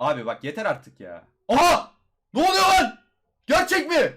Abi bak yeter artık ya. Aha! Ne oluyor lan? Gerçek mi?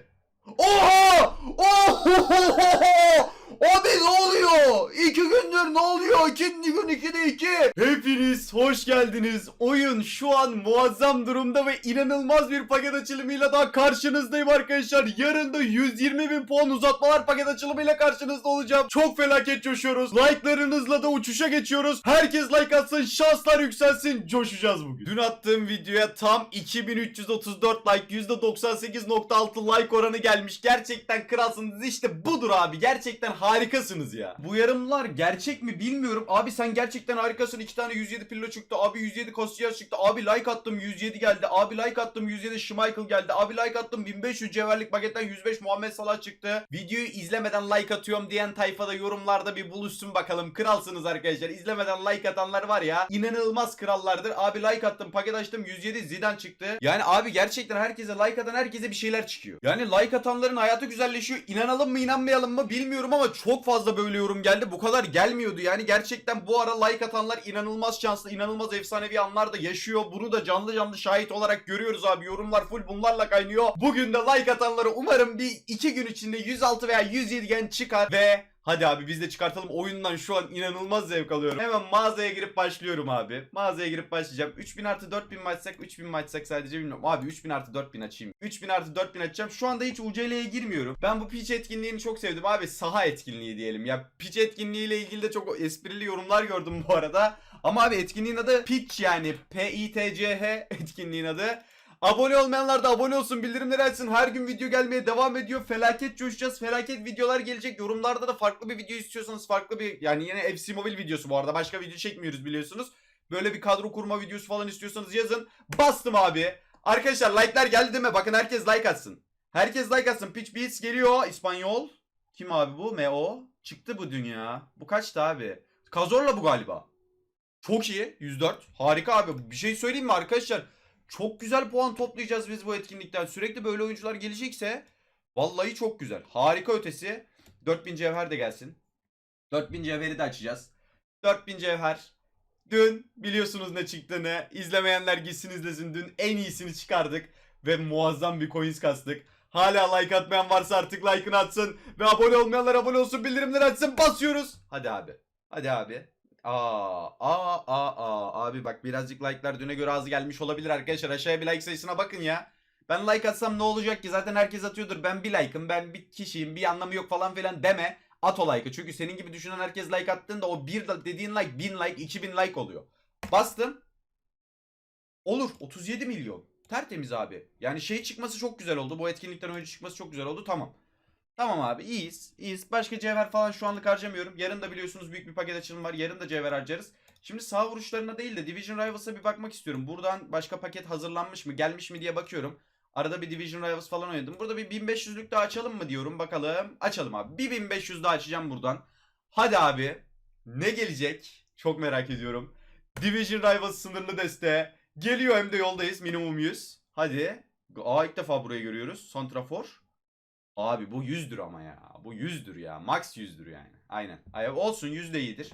Oha! Oho! Abi ne oluyor? İki gündür ne oluyor? İkinci gün ikide iki. Hepiniz hoş geldiniz. Oyun şu an muazzam durumda ve inanılmaz bir paket açılımıyla daha karşınızdayım arkadaşlar. Yarın da 120 bin puan uzatmalar paket açılımıyla karşınızda olacağım. Çok felaket coşuyoruz. Like'larınızla da uçuşa geçiyoruz. Herkes like atsın, şanslar yükselsin. Coşacağız bugün. Dün attığım videoya tam 2334 like, %98.6 like oranı gelmiş. Gerçekten kralsınız. İşte budur abi. Gerçekten harikasınız ya. Bu yarımlar gerçek mi bilmiyorum. Abi sen gerçekten harikasın. İki tane 107 pillo çıktı. Abi 107 Koscielny çıktı. Abi like attım 107 geldi. Abi like attım 107 Schmeichel geldi. Abi like attım 1500 cevherlik paketten 105 Muhammed Salah çıktı. Videoyu izlemeden like atıyorum diyen tayfada yorumlarda bir buluşsun bakalım. Kralsınız arkadaşlar. İzlemeden like atanlar var ya. inanılmaz krallardır. Abi like attım paket açtım 107 Zidane çıktı. Yani abi gerçekten herkese like atan herkese bir şeyler çıkıyor. Yani like atanların hayatı güzelleşiyor. İnanalım mı inanmayalım mı bilmiyorum ama çok fazla böyle yorum geldi. Bu kadar gelmiyordu. Yani gerçekten bu ara like atanlar inanılmaz şanslı, inanılmaz efsanevi anlar da yaşıyor. Bunu da canlı canlı şahit olarak görüyoruz abi. Yorumlar full bunlarla kaynıyor. Bugün de like atanları umarım bir iki gün içinde 106 veya 107 gen çıkar ve Hadi abi biz de çıkartalım. Oyundan şu an inanılmaz zevk alıyorum. Hemen mağazaya girip başlıyorum abi. Mağazaya girip başlayacağım. 3000 artı 4000 mi açsak 3000 mi açsak sadece bilmiyorum. Abi 3000 artı 4000 açayım. 3000 artı 4000 açacağım. Şu anda hiç UCL'ye girmiyorum. Ben bu pitch etkinliğini çok sevdim abi. Saha etkinliği diyelim. Ya pitch etkinliğiyle ilgili de çok esprili yorumlar gördüm bu arada. Ama abi etkinliğin adı pitch yani. P-I-T-C-H etkinliğin adı. Abone olmayanlar da abone olsun, bildirimleri açsın. Her gün video gelmeye devam ediyor. Felaket coşacağız. Felaket videolar gelecek. Yorumlarda da farklı bir video istiyorsanız farklı bir yani yine FC Mobile videosu bu arada. Başka video çekmiyoruz biliyorsunuz. Böyle bir kadro kurma videosu falan istiyorsanız yazın. Bastım abi. Arkadaşlar like'lar geldi değil mi? Bakın herkes like atsın. Herkes like atsın. Pitch Beats geliyor. İspanyol. Kim abi bu? Meo. Çıktı bu dünya. Bu kaçtı abi? Kazorla bu galiba. Çok iyi. 104. Harika abi. Bir şey söyleyeyim mi arkadaşlar? Çok güzel puan toplayacağız biz bu etkinlikten. Sürekli böyle oyuncular gelecekse vallahi çok güzel. Harika ötesi. 4000 cevher de gelsin. 4000 cevheri de açacağız. 4000 cevher. Dün biliyorsunuz ne çıktığını. İzlemeyenler gitsin izlesin. Dün en iyisini çıkardık. Ve muazzam bir coins kastık. Hala like atmayan varsa artık like'ını atsın. Ve abone olmayanlar abone olsun. Bildirimleri açsın. Basıyoruz. Hadi abi. Hadi abi. Aa, aa, aa, aa. Abi bak birazcık like'lar düne göre az gelmiş olabilir arkadaşlar. Aşağıya bir like sayısına bakın ya. Ben like atsam ne olacak ki? Zaten herkes atıyordur. Ben bir like'ım, ben bir kişiyim, bir anlamı yok falan filan deme. At o like'ı. Çünkü senin gibi düşünen herkes like attığında o bir dediğin like 1000 like, 2000 like oluyor. Bastım. Olur. 37 milyon. Tertemiz abi. Yani şey çıkması çok güzel oldu. Bu etkinlikten önce çıkması çok güzel oldu. Tamam. Tamam abi iyiyiz. iyiyiz. Başka cevher falan şu anlık harcamıyorum. Yarın da biliyorsunuz büyük bir paket açılım var. Yarın da cevher harcarız. Şimdi sağ vuruşlarına değil de Division Rivals'a bir bakmak istiyorum. Buradan başka paket hazırlanmış mı gelmiş mi diye bakıyorum. Arada bir Division Rivals falan oynadım. Burada bir 1500'lük daha açalım mı diyorum bakalım. Açalım abi. Bir 1500 daha açacağım buradan. Hadi abi. Ne gelecek? Çok merak ediyorum. Division Rivals sınırlı deste. Geliyor hem de yoldayız. Minimum 100. Hadi. Aa ilk defa burayı görüyoruz. Santrafor. Abi bu 100'dür ama ya. Bu 100'dür ya. Max 100'dür yani. Aynen. Ay, olsun 100 de iyidir.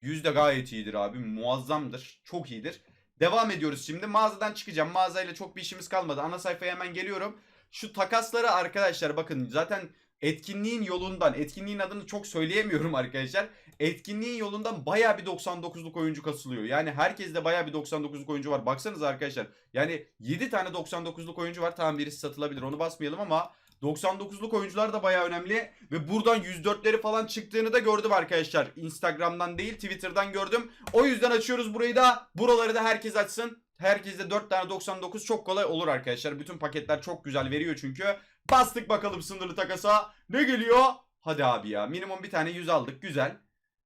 100 de gayet iyidir abi. Muazzamdır. Çok iyidir. Devam ediyoruz şimdi. Mağazadan çıkacağım. Mağazayla çok bir işimiz kalmadı. Ana sayfaya hemen geliyorum. Şu takasları arkadaşlar bakın zaten etkinliğin yolundan, etkinliğin adını çok söyleyemiyorum arkadaşlar. Etkinliğin yolundan baya bir 99'luk oyuncu kasılıyor. Yani herkeste baya bir 99'luk oyuncu var. Baksanıza arkadaşlar. Yani 7 tane 99'luk oyuncu var. Tamam birisi satılabilir. Onu basmayalım ama 99'luk oyuncular da baya önemli. Ve buradan 104'leri falan çıktığını da gördüm arkadaşlar. Instagram'dan değil Twitter'dan gördüm. O yüzden açıyoruz burayı da. Buraları da herkes açsın. Herkeste 4 tane 99 çok kolay olur arkadaşlar. Bütün paketler çok güzel veriyor çünkü. Bastık bakalım sınırlı takasa. Ne geliyor? Hadi abi ya. Minimum bir tane 100 aldık. Güzel.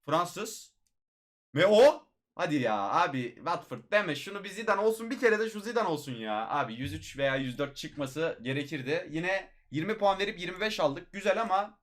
Fransız. Ve o? Hadi ya abi Watford deme şunu bir Zidane olsun bir kere de şu Zidane olsun ya. Abi 103 veya 104 çıkması gerekirdi. Yine 20 puan verip 25 aldık. Güzel ama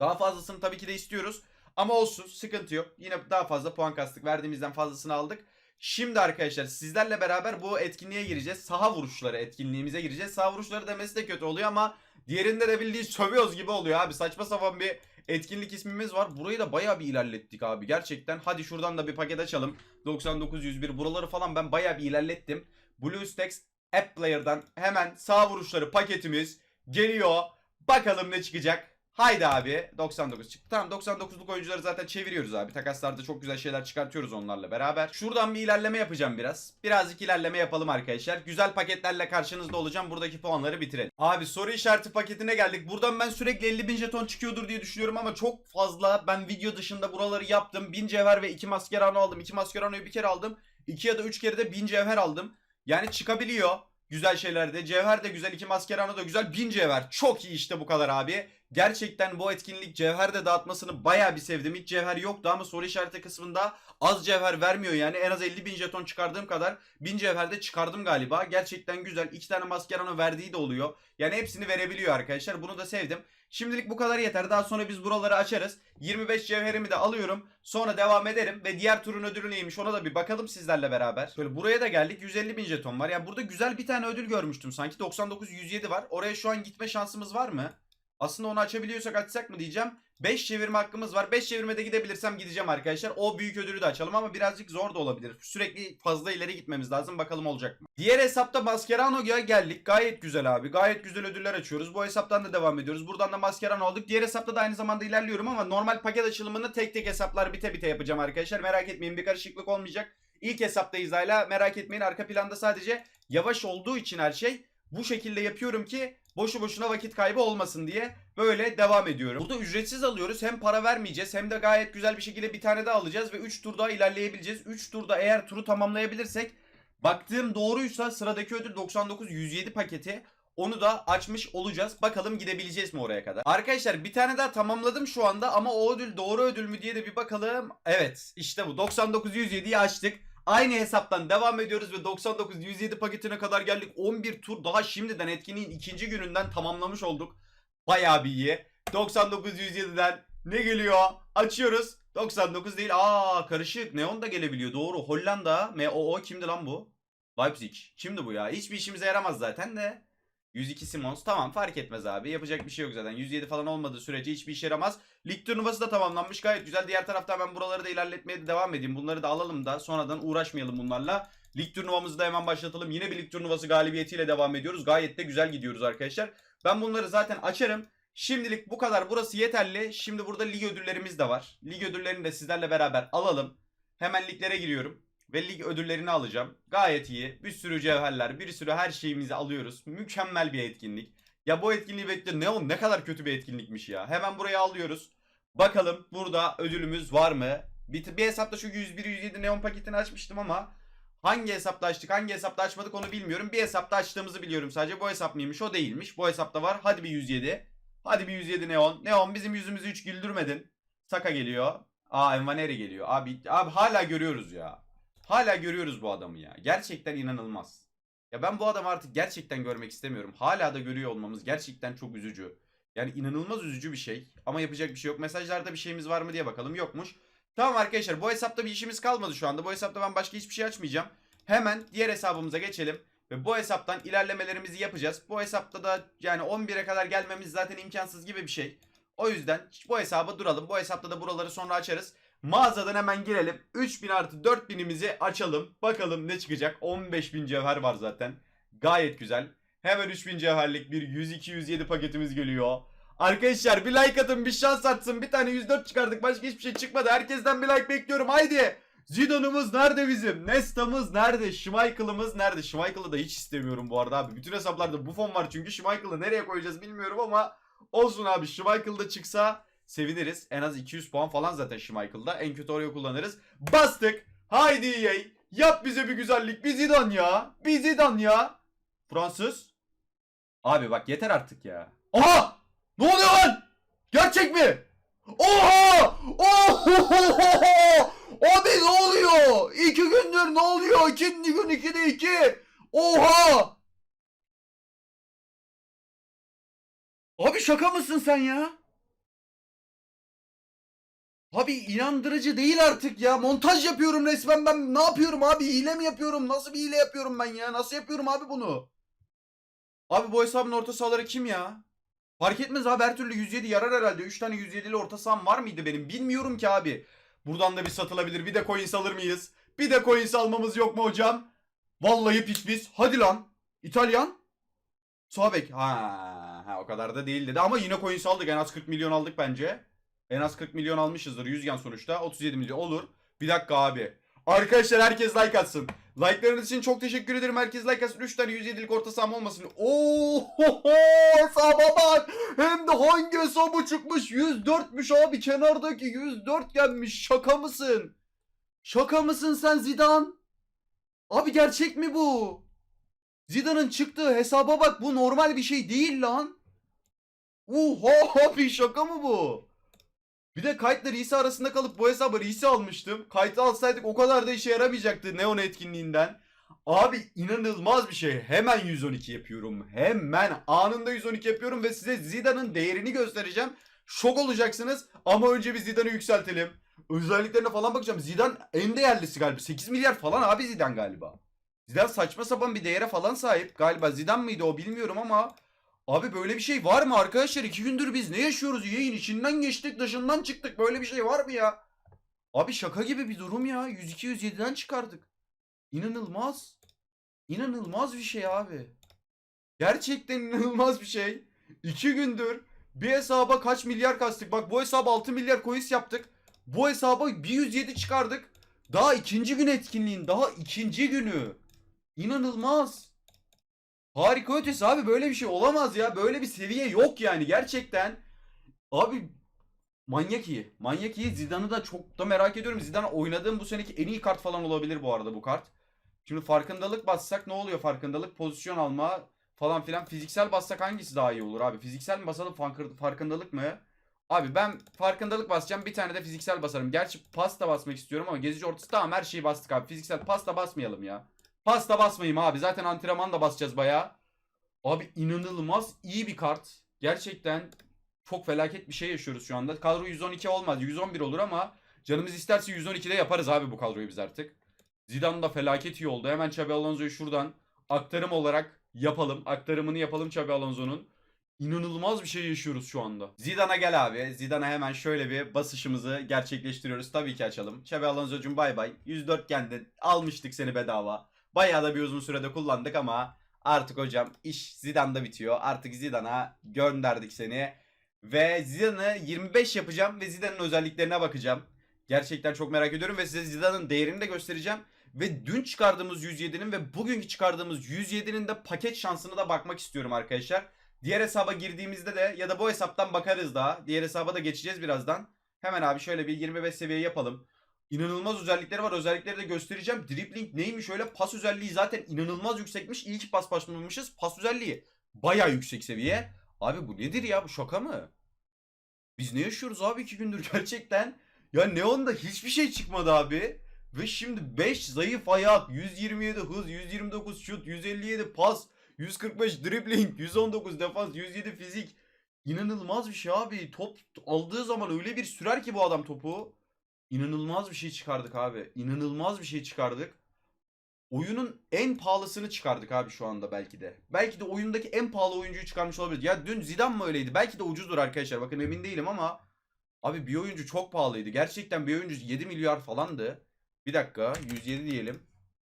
daha fazlasını tabii ki de istiyoruz. Ama olsun sıkıntı yok. Yine daha fazla puan kastık. Verdiğimizden fazlasını aldık. Şimdi arkadaşlar sizlerle beraber bu etkinliğe gireceğiz. Saha vuruşları etkinliğimize gireceğiz. Saha vuruşları demesi de kötü oluyor ama diğerinde de bildiği sövüyoruz gibi oluyor abi. Saçma sapan bir etkinlik ismimiz var. Burayı da bayağı bir ilerlettik abi gerçekten. Hadi şuradan da bir paket açalım. 99 101 buraları falan ben bayağı bir ilerlettim. BlueStacks App Player'dan hemen sağ vuruşları paketimiz geliyor. Bakalım ne çıkacak. Haydi abi 99 çıktı. Tamam 99'luk oyuncuları zaten çeviriyoruz abi. Takaslarda çok güzel şeyler çıkartıyoruz onlarla beraber. Şuradan bir ilerleme yapacağım biraz. Birazcık ilerleme yapalım arkadaşlar. Güzel paketlerle karşınızda olacağım. Buradaki puanları bitirelim. Abi soru işareti paketine geldik. Buradan ben sürekli 50 bin jeton çıkıyordur diye düşünüyorum ama çok fazla. Ben video dışında buraları yaptım. 1000 cevher ve 2 maskerano aldım. 2 maskeranoyu bir kere aldım. 2 ya da 3 kere de 1000 cevher aldım. Yani çıkabiliyor. Güzel şeyler de. Cevher de güzel. 2 maskerano da güzel. 1000 cevher. Çok iyi işte bu kadar abi. Gerçekten bu etkinlik cevher de dağıtmasını bayağı bir sevdim. Hiç cevher yoktu ama soru işareti kısmında az cevher vermiyor yani. En az 50 bin jeton çıkardığım kadar 1000 cevher de çıkardım galiba. Gerçekten güzel. 2 tane maskerano verdiği de oluyor. Yani hepsini verebiliyor arkadaşlar. Bunu da sevdim. Şimdilik bu kadar yeter. Daha sonra biz buraları açarız. 25 cevherimi de alıyorum. Sonra devam ederim. Ve diğer turun ödülü neymiş ona da bir bakalım sizlerle beraber. Böyle buraya da geldik. 150 bin jeton var. Yani burada güzel bir tane ödül görmüştüm sanki. 99-107 var. Oraya şu an gitme şansımız var mı? Aslında onu açabiliyorsak açsak mı diyeceğim. 5 çevirme hakkımız var. 5 çevirmede gidebilirsem gideceğim arkadaşlar. O büyük ödülü de açalım ama birazcık zor da olabilir. Sürekli fazla ileri gitmemiz lazım. Bakalım olacak mı? Diğer hesapta Mascherano'ya geldik. Gayet güzel abi. Gayet güzel ödüller açıyoruz. Bu hesaptan da devam ediyoruz. Buradan da Mascherano olduk. Diğer hesapta da aynı zamanda ilerliyorum ama normal paket açılımını tek tek hesaplar bite bite yapacağım arkadaşlar. Merak etmeyin bir karışıklık olmayacak. İlk hesaptayız hala. Merak etmeyin arka planda sadece yavaş olduğu için her şey bu şekilde yapıyorum ki boşu boşuna vakit kaybı olmasın diye böyle devam ediyorum. Burada ücretsiz alıyoruz. Hem para vermeyeceğiz hem de gayet güzel bir şekilde bir tane daha alacağız ve 3 tur daha ilerleyebileceğiz. 3 turda eğer turu tamamlayabilirsek baktığım doğruysa sıradaki ödül 99-107 paketi. Onu da açmış olacağız. Bakalım gidebileceğiz mi oraya kadar. Arkadaşlar bir tane daha tamamladım şu anda ama o ödül doğru ödül mü diye de bir bakalım. Evet işte bu 99-107'yi açtık. Aynı hesaptan devam ediyoruz ve 99-107 paketine kadar geldik. 11 tur daha şimdiden etkinliğin ikinci gününden tamamlamış olduk. Bayağı bir iyi. 99-107'den ne geliyor? Açıyoruz. 99 değil. Aa karışık. Neon da gelebiliyor. Doğru. Hollanda. MOO kimdi lan bu? Leipzig. Kimdi bu ya? Hiçbir işimize yaramaz zaten de. 102 Simons. Tamam fark etmez abi. Yapacak bir şey yok zaten. 107 falan olmadığı sürece hiçbir işe yaramaz. Lig turnuvası da tamamlanmış. Gayet güzel. Diğer tarafta ben buraları da ilerletmeye de devam edeyim. Bunları da alalım da sonradan uğraşmayalım bunlarla. Lig turnuvamızı da hemen başlatalım. Yine bir lig turnuvası galibiyetiyle devam ediyoruz. Gayet de güzel gidiyoruz arkadaşlar. Ben bunları zaten açarım. Şimdilik bu kadar. Burası yeterli. Şimdi burada lig ödüllerimiz de var. Lig ödüllerini de sizlerle beraber alalım. Hemen liglere giriyorum. Ve lig ödüllerini alacağım. Gayet iyi. Bir sürü cevherler, bir sürü her şeyimizi alıyoruz. Mükemmel bir etkinlik. Ya bu etkinliği bekle ne o ne kadar kötü bir etkinlikmiş ya. Hemen buraya alıyoruz. Bakalım burada ödülümüz var mı? Bir, bir hesapta şu 101-107 neon paketini açmıştım ama hangi hesapta açtık hangi hesapta açmadık onu bilmiyorum. Bir hesapta açtığımızı biliyorum sadece. Bu hesap mıymış o değilmiş. Bu hesapta var. Hadi bir 107. Hadi bir 107 neon. Neon bizim yüzümüzü hiç güldürmedin. Saka geliyor. Aa Envaneri geliyor. Abi, abi hala görüyoruz ya. Hala görüyoruz bu adamı ya. Gerçekten inanılmaz. Ya ben bu adamı artık gerçekten görmek istemiyorum. Hala da görüyor olmamız gerçekten çok üzücü. Yani inanılmaz üzücü bir şey. Ama yapacak bir şey yok. Mesajlarda bir şeyimiz var mı diye bakalım. Yokmuş. Tamam arkadaşlar bu hesapta bir işimiz kalmadı şu anda. Bu hesapta ben başka hiçbir şey açmayacağım. Hemen diğer hesabımıza geçelim. Ve bu hesaptan ilerlemelerimizi yapacağız. Bu hesapta da yani 11'e kadar gelmemiz zaten imkansız gibi bir şey. O yüzden bu hesaba duralım. Bu hesapta da buraları sonra açarız. Mağazadan hemen girelim. 3000 artı 4000'imizi açalım. Bakalım ne çıkacak. 15.000 cevher var zaten. Gayet güzel. Hemen 3000 cevherlik bir 102-107 paketimiz geliyor. Arkadaşlar bir like atın bir şans artsın. Bir tane 104 çıkardık. Başka hiçbir şey çıkmadı. Herkesten bir like bekliyorum. Haydi. Zidane'ımız nerede bizim? Nesta'mız nerede? Schmeichel'ımız nerede? Schmeichel'ı da hiç istemiyorum bu arada abi. Bütün hesaplarda Buffon var çünkü. Schmeichel'ı nereye koyacağız bilmiyorum ama olsun abi. Schmeichel da çıksa seviniriz. En az 200 puan falan zaten Schmeichel'da. En kötü oraya kullanırız. Bastık. Haydi EA. Yap bize bir güzellik. Bir Zidane ya. Bir Zidane ya. Fransız. Abi bak yeter artık ya. Aha! Ne oluyor lan? Gerçek mi? Oha! Oha! Abi ne oluyor? İki gündür ne oluyor? İkinci gün ikide iki. Oha! Abi şaka mısın sen ya? Abi inandırıcı değil artık ya. Montaj yapıyorum resmen ben. Ne yapıyorum abi? Hile mi yapıyorum? Nasıl bir hile yapıyorum ben ya? Nasıl yapıyorum abi bunu? Abi bu hesabın orta sahaları kim ya? Fark etmez abi her türlü 107 yarar herhalde. 3 tane 107'li orta saham var mıydı benim? Bilmiyorum ki abi. Buradan da bir satılabilir. Bir de coins alır mıyız? Bir de coins almamız yok mu hocam? Vallahi pis pis. Hadi lan. İtalyan. Sağ. Ha, ha o kadar da değil dedi ama yine coins aldık. En az 40 milyon aldık bence. En az 40 milyon almışızdır. 100 gen sonuçta. 37 milyon olur. Bir dakika abi. Arkadaşlar herkes like atsın. Like'larınız için çok teşekkür ederim. Herkes like atsın. 3 tane 107'lik orta saham olmasın. Oo, hesaba bak. Hem de hangi hesabı çıkmış? 104'müş abi. Kenardaki 104 gelmiş. Şaka mısın? Şaka mısın sen Zidane? Abi gerçek mi bu? Zidane'ın çıktığı hesaba bak. Bu normal bir şey değil lan. Oha abi şaka mı bu? Bir de kayıtla Reese arasında kalıp bu hesabı Reese almıştım. Kayıtı alsaydık o kadar da işe yaramayacaktı Neon etkinliğinden. Abi inanılmaz bir şey. Hemen 112 yapıyorum. Hemen anında 112 yapıyorum ve size Zidane'ın değerini göstereceğim. Şok olacaksınız ama önce bir Zidane'ı yükseltelim. Özelliklerine falan bakacağım. Zidane en değerlisi galiba. 8 milyar falan abi Zidane galiba. Zidane saçma sapan bir değere falan sahip. Galiba Zidane mıydı o bilmiyorum ama Abi böyle bir şey var mı arkadaşlar? İki gündür biz ne yaşıyoruz? Yayın içinden geçtik dışından çıktık. Böyle bir şey var mı ya? Abi şaka gibi bir durum ya. 102-107'den çıkardık. İnanılmaz. İnanılmaz bir şey abi. Gerçekten inanılmaz bir şey. İki gündür bir hesaba kaç milyar kastık. Bak bu hesaba 6 milyar coins yaptık. Bu hesaba bir 107 çıkardık. Daha ikinci gün etkinliğin. Daha ikinci günü. İnanılmaz. Harika ötesi abi böyle bir şey olamaz ya. Böyle bir seviye yok yani gerçekten. Abi manyak iyi. Manyak iyi. Zidane'ı da çok da merak ediyorum. Zidane oynadığım bu seneki en iyi kart falan olabilir bu arada bu kart. Şimdi farkındalık bassak ne oluyor farkındalık? Pozisyon alma falan filan. Fiziksel bassak hangisi daha iyi olur abi? Fiziksel mi basalım farkı- farkındalık mı? Abi ben farkındalık basacağım. Bir tane de fiziksel basarım. Gerçi pasta basmak istiyorum ama gezici ortası tamam her şeyi bastık abi. Fiziksel pasta basmayalım ya. Pasta basmayayım abi. Zaten antrenman da basacağız bayağı. Abi inanılmaz iyi bir kart. Gerçekten çok felaket bir şey yaşıyoruz şu anda. Kadro 112 olmaz. 111 olur ama canımız isterse 112'de yaparız abi bu kadroyu biz artık. Zidane da felaket iyi oldu. Hemen Xabi Alonso'yu şuradan aktarım olarak yapalım. Aktarımını yapalım Xabi Alonso'nun. İnanılmaz bir şey yaşıyoruz şu anda. Zidane'a gel abi. Zidane'a hemen şöyle bir basışımızı gerçekleştiriyoruz. Tabii ki açalım. Xabi Alonso'cum bay bay. 104 kendin. Almıştık seni bedava. Bayağı da bir uzun sürede kullandık ama artık hocam iş Zidane'da bitiyor. Artık Zidane'a gönderdik seni. Ve Zidane'ı 25 yapacağım ve Zidane'ın özelliklerine bakacağım. Gerçekten çok merak ediyorum ve size Zidane'ın değerini de göstereceğim. Ve dün çıkardığımız 107'nin ve bugünkü çıkardığımız 107'nin de paket şansını da bakmak istiyorum arkadaşlar. Diğer hesaba girdiğimizde de ya da bu hesaptan bakarız daha. Diğer hesaba da geçeceğiz birazdan. Hemen abi şöyle bir 25 seviye yapalım. İnanılmaz özellikleri var. Özellikleri de göstereceğim. Dribbling neymiş öyle? Pas özelliği zaten inanılmaz yüksekmiş. İlk pas başlamışız. Pas özelliği baya yüksek seviye. Abi bu nedir ya? Bu şaka mı? Biz ne yaşıyoruz abi iki gündür gerçekten? Ya Neon'da hiçbir şey çıkmadı abi. Ve şimdi 5 zayıf ayak, 127 hız, 129 şut, 157 pas, 145 dribbling, 119 defans, 107 fizik. İnanılmaz bir şey abi. Top aldığı zaman öyle bir sürer ki bu adam topu. İnanılmaz bir şey çıkardık abi. İnanılmaz bir şey çıkardık. Oyunun en pahalısını çıkardık abi şu anda belki de. Belki de oyundaki en pahalı oyuncuyu çıkarmış olabilir. Ya dün Zidane mı öyleydi? Belki de ucuzdur arkadaşlar. Bakın emin değilim ama abi bir oyuncu çok pahalıydı. Gerçekten bir oyuncu 7 milyar falandı. Bir dakika 107 diyelim.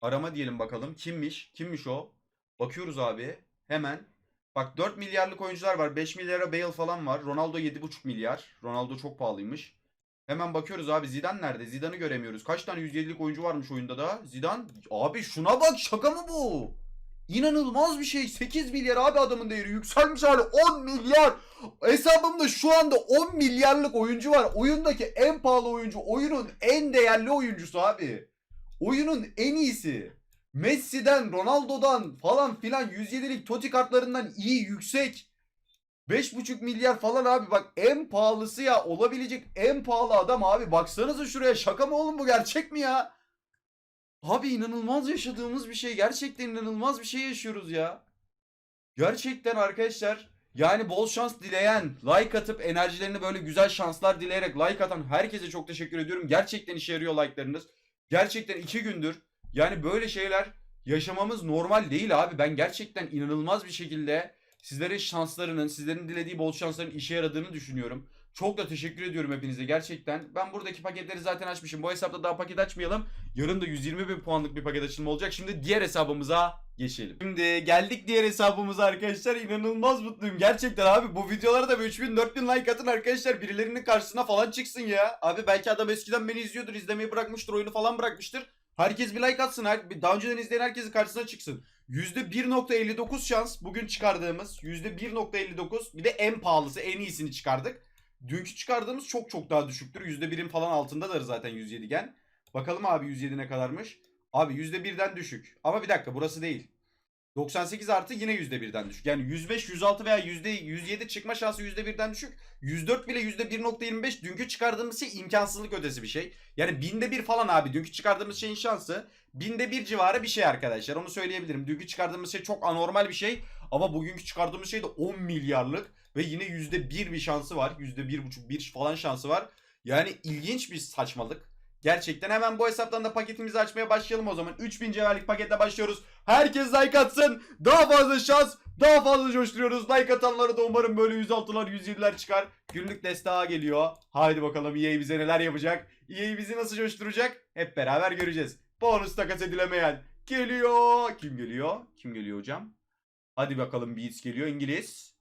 Arama diyelim bakalım. Kimmiş? Kimmiş o? Bakıyoruz abi. Hemen. Bak 4 milyarlık oyuncular var. 5 milyara Bale falan var. Ronaldo 7,5 milyar. Ronaldo çok pahalıymış. Hemen bakıyoruz abi Zidane nerede? Zidane'ı göremiyoruz. Kaç tane 107'lik oyuncu varmış oyunda da? Zidane abi şuna bak şaka mı bu? İnanılmaz bir şey. 8 milyar abi adamın değeri. Yükselmiş hali 10 milyar. Hesabımda şu anda 10 milyarlık oyuncu var. Oyundaki en pahalı oyuncu. Oyunun en değerli oyuncusu abi. Oyunun en iyisi. Messi'den, Ronaldo'dan falan filan 107'lik Totti kartlarından iyi, yüksek. 5,5 milyar falan abi bak en pahalısı ya olabilecek en pahalı adam abi baksanıza şuraya şaka mı oğlum bu gerçek mi ya? Abi inanılmaz yaşadığımız bir şey gerçekten inanılmaz bir şey yaşıyoruz ya. Gerçekten arkadaşlar yani bol şans dileyen, like atıp enerjilerini böyle güzel şanslar dileyerek like atan herkese çok teşekkür ediyorum. Gerçekten işe yarıyor like'larınız. Gerçekten iki gündür yani böyle şeyler yaşamamız normal değil abi. Ben gerçekten inanılmaz bir şekilde sizlerin şanslarının, sizlerin dilediği bol şansların işe yaradığını düşünüyorum. Çok da teşekkür ediyorum hepinize gerçekten. Ben buradaki paketleri zaten açmışım. Bu hesapta daha paket açmayalım. Yarın da 120 bin puanlık bir paket açılımı olacak. Şimdi diğer hesabımıza geçelim. Şimdi geldik diğer hesabımıza arkadaşlar. İnanılmaz mutluyum. Gerçekten abi bu videolara da bir 3000 4000 like atın arkadaşlar. Birilerinin karşısına falan çıksın ya. Abi belki adam eskiden beni izliyordur. izlemeyi bırakmıştır. Oyunu falan bırakmıştır. Herkes bir like atsın. Daha önceden izleyen herkesin karşısına çıksın. %1.59 şans bugün çıkardığımız %1.59 bir de en pahalısı en iyisini çıkardık. Dünkü çıkardığımız çok çok daha düşüktür. %1'in falan altındadır zaten 107 gen. Bakalım abi 107 ne kadarmış. Abi %1'den düşük. Ama bir dakika burası değil. 98 artı yine %1'den düşük. Yani 105, 106 veya %107 çıkma şansı %1'den düşük. 104 bile %1.25 dünkü çıkardığımız şey imkansızlık ötesi bir şey. Yani binde bir falan abi dünkü çıkardığımız şeyin şansı. Binde bir civarı bir şey arkadaşlar onu söyleyebilirim. Dünkü çıkardığımız şey çok anormal bir şey. Ama bugünkü çıkardığımız şey de 10 milyarlık. Ve yine %1 bir şansı var. %1.5 bir falan şansı var. Yani ilginç bir saçmalık. Gerçekten hemen bu hesaptan da paketimizi açmaya başlayalım o zaman. 3000 cevherlik paketle başlıyoruz. Herkes like atsın. Daha fazla şans, daha fazla coşturuyoruz. Like atanlara da umarım böyle 106'lar, 107'ler çıkar. Günlük desteği geliyor. Haydi bakalım EA bize neler yapacak. EA bizi nasıl coşturacak? Hep beraber göreceğiz. Bonus takas edilemeyen geliyor. Kim geliyor? Kim geliyor hocam? Hadi bakalım Beats geliyor. İngiliz.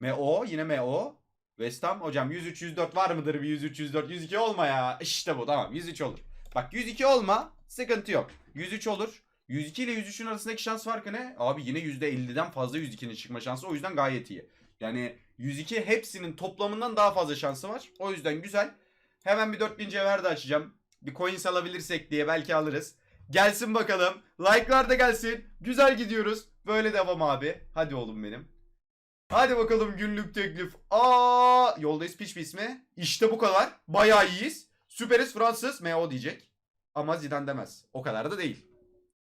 MO yine MO. West Ham hocam 103 104 var mıdır bir 103 104 102 olma ya. İşte bu tamam 103 olur. Bak 102 olma sıkıntı yok. 103 olur. 102 ile 103'ün arasındaki şans farkı ne? Abi yine %50'den fazla 102'nin çıkma şansı o yüzden gayet iyi. Yani 102 hepsinin toplamından daha fazla şansı var. O yüzden güzel. Hemen bir 4000 cevher de açacağım. Bir coins alabilirsek diye belki alırız. Gelsin bakalım. Like'lar da gelsin. Güzel gidiyoruz. Böyle devam abi. Hadi oğlum benim. Hadi bakalım günlük teklif. Aa, yoldayız piç bir ismi. İşte bu kadar. Bayağı iyiyiz. Süperiz Fransız. MO diyecek. Ama Zidane demez. O kadar da değil.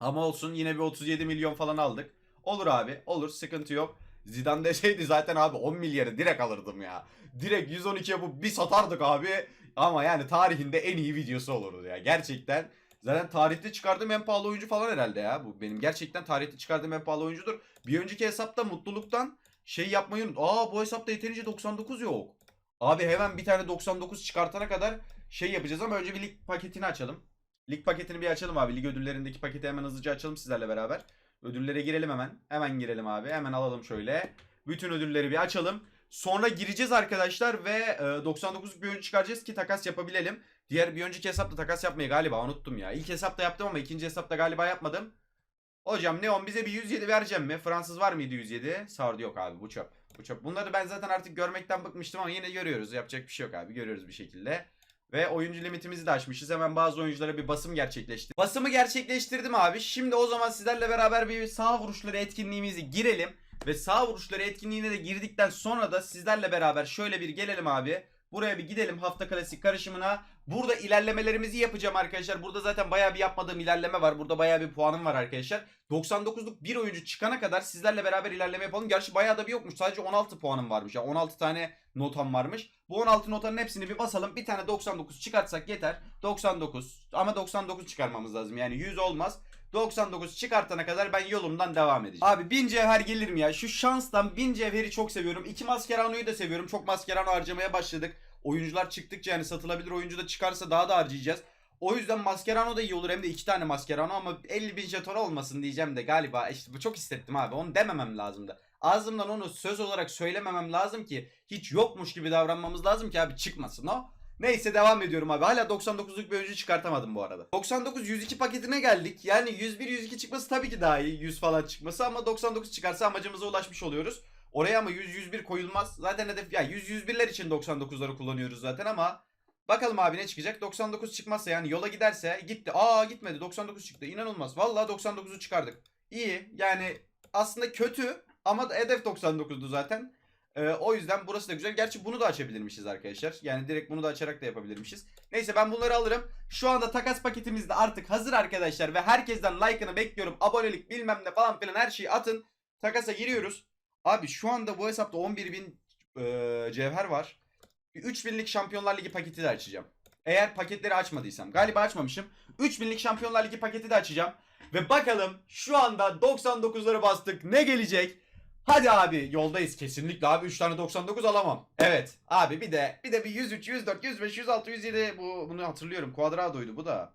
Ama olsun yine bir 37 milyon falan aldık. Olur abi. Olur. Sıkıntı yok. Zidane deseydi zaten abi 10 milyarı direkt alırdım ya. Direkt 112 yapıp bir satardık abi. Ama yani tarihinde en iyi videosu olurdu ya. Gerçekten. Zaten tarihte çıkardığım en pahalı oyuncu falan herhalde ya. Bu benim gerçekten tarihte çıkardığım en pahalı oyuncudur. Bir önceki hesapta mutluluktan şey yapmayı unut. Aa bu hesapta yeterince 99 yok. Abi hemen bir tane 99 çıkartana kadar şey yapacağız ama önce bir lig paketini açalım. Lig paketini bir açalım abi. Lig ödüllerindeki paketi hemen hızlıca açalım sizlerle beraber. Ödüllere girelim hemen. Hemen girelim abi. Hemen alalım şöyle. Bütün ödülleri bir açalım. Sonra gireceğiz arkadaşlar ve e, 99'luk bir oyuncu çıkaracağız ki takas yapabilelim. Diğer bir önceki hesapta takas yapmayı galiba unuttum ya. İlk hesapta yaptım ama ikinci hesapta galiba yapmadım. Hocam Neon bize bir 107 vereceğim mi? Fransız var mıydı 107? Sardı yok abi bu çöp. Bu çöp. Bunları ben zaten artık görmekten bıkmıştım ama yine görüyoruz. Yapacak bir şey yok abi. Görüyoruz bir şekilde. Ve oyuncu limitimizi de açmışız. Hemen bazı oyunculara bir basım gerçekleştirdim. Basımı gerçekleştirdim abi. Şimdi o zaman sizlerle beraber bir sağ vuruşları etkinliğimizi girelim. Ve sağ vuruşları etkinliğine de girdikten sonra da sizlerle beraber şöyle bir gelelim abi. Buraya bir gidelim hafta klasik karışımına. Burada ilerlemelerimizi yapacağım arkadaşlar. Burada zaten bayağı bir yapmadığım ilerleme var. Burada bayağı bir puanım var arkadaşlar. 99'luk bir oyuncu çıkana kadar sizlerle beraber ilerleme yapalım. Gerçi bayağı da bir yokmuş. Sadece 16 puanım varmış. Yani 16 tane notam varmış. Bu 16 notanın hepsini bir basalım. Bir tane 99 çıkartsak yeter. 99 ama 99 çıkarmamız lazım. Yani 100 olmaz. 99 çıkartana kadar ben yolumdan devam edeceğim. Abi 1000 cevher gelir mi ya? Şu şanstan 1000 cevheri çok seviyorum. 2 maskeranoyu da seviyorum. Çok maskerano harcamaya başladık. Oyuncular çıktıkça yani satılabilir oyuncu da çıkarsa daha da harcayacağız. O yüzden Mascherano da iyi olur. Hem de iki tane Mascherano ama 50 bin jeton olmasın diyeceğim de galiba işte bu çok hissettim abi. Onu dememem lazımdı. Ağzımdan onu söz olarak söylememem lazım ki hiç yokmuş gibi davranmamız lazım ki abi çıkmasın o. Neyse devam ediyorum abi. Hala 99'luk bir oyuncu çıkartamadım bu arada. 99 102 paketine geldik. Yani 101 102 çıkması tabii ki daha iyi. 100 falan çıkması ama 99 çıkarsa amacımıza ulaşmış oluyoruz. Oraya ama 100 101 koyulmaz. Zaten hedef ya 100 101'ler için 99'ları kullanıyoruz zaten ama bakalım abi ne çıkacak? 99 çıkmazsa yani yola giderse gitti. Aa gitmedi. 99 çıktı. İnanılmaz. Vallahi 99'u çıkardık. İyi. Yani aslında kötü ama hedef 99'du zaten. Ee, o yüzden burası da güzel. Gerçi bunu da açabilirmişiz arkadaşlar. Yani direkt bunu da açarak da yapabilirmişiz. Neyse ben bunları alırım. Şu anda takas paketimiz de artık hazır arkadaşlar. Ve herkesten like'ını bekliyorum. Abonelik bilmem ne falan filan her şeyi atın. Takasa giriyoruz. Abi şu anda bu hesapta 11.000 e, cevher var. 3000'lik Şampiyonlar Ligi paketi de açacağım. Eğer paketleri açmadıysam. Galiba açmamışım. 3000'lik Şampiyonlar Ligi paketi de açacağım. Ve bakalım şu anda 99'ları bastık. Ne gelecek? Hadi abi yoldayız kesinlikle abi 3 tane 99 alamam. Evet abi bir de bir de bir 103, 104, 105, 106, 107 bu bunu hatırlıyorum. Quadrado'ydu bu da.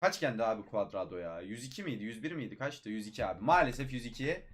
Kaç kendi abi Quadrado ya? 102 miydi? 101 miydi? Kaçtı? 102 abi. Maalesef 102'ye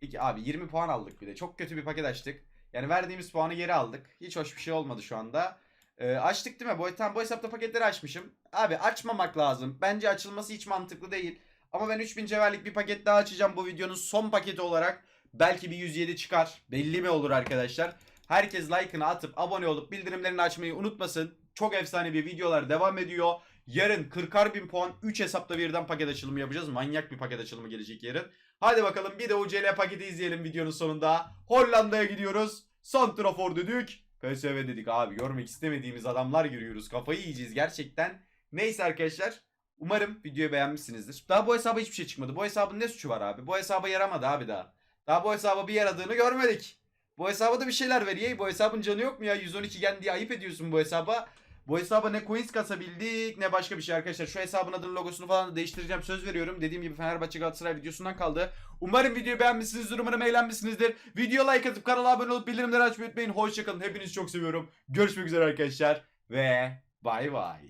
2 abi 20 puan aldık bir de. Çok kötü bir paket açtık. Yani verdiğimiz puanı geri aldık. Hiç hoş bir şey olmadı şu anda. Ee, açtık değil mi? Bu, tam bu hesapta paketleri açmışım. Abi açmamak lazım. Bence açılması hiç mantıklı değil. Ama ben 3000 cevherlik bir paket daha açacağım bu videonun son paketi olarak. Belki bir 107 çıkar. Belli mi olur arkadaşlar? Herkes like'ını atıp abone olup bildirimlerini açmayı unutmasın. Çok efsane bir videolar devam ediyor. Yarın 40'ar bin puan 3 hesapta birden paket açılımı yapacağız. Manyak bir paket açılımı gelecek yarın. Hadi bakalım bir de UCL paketi izleyelim videonun sonunda. Hollanda'ya gidiyoruz. Santrafor dedik. PSV dedik abi görmek istemediğimiz adamlar görüyoruz. Kafayı yiyeceğiz gerçekten. Neyse arkadaşlar. Umarım videoyu beğenmişsinizdir. Daha bu hesaba hiçbir şey çıkmadı. Bu hesabın ne suçu var abi? Bu hesaba yaramadı abi daha. Daha bu hesaba bir yaradığını görmedik. Bu hesaba da bir şeyler ver. Yey, Bu hesabın canı yok mu ya? 112 gen diye ayıp ediyorsun bu hesaba. Bu hesaba ne coins kasabildik ne başka bir şey arkadaşlar. Şu hesabın adını logosunu falan da değiştireceğim söz veriyorum. Dediğim gibi Fenerbahçe Galatasaray videosundan kaldı. Umarım videoyu beğenmişsinizdir. Umarım eğlenmişsinizdir. Video like atıp kanala abone olup bildirimleri açmayı unutmayın. Hoşçakalın. Hepinizi çok seviyorum. Görüşmek üzere arkadaşlar. Ve bay bay.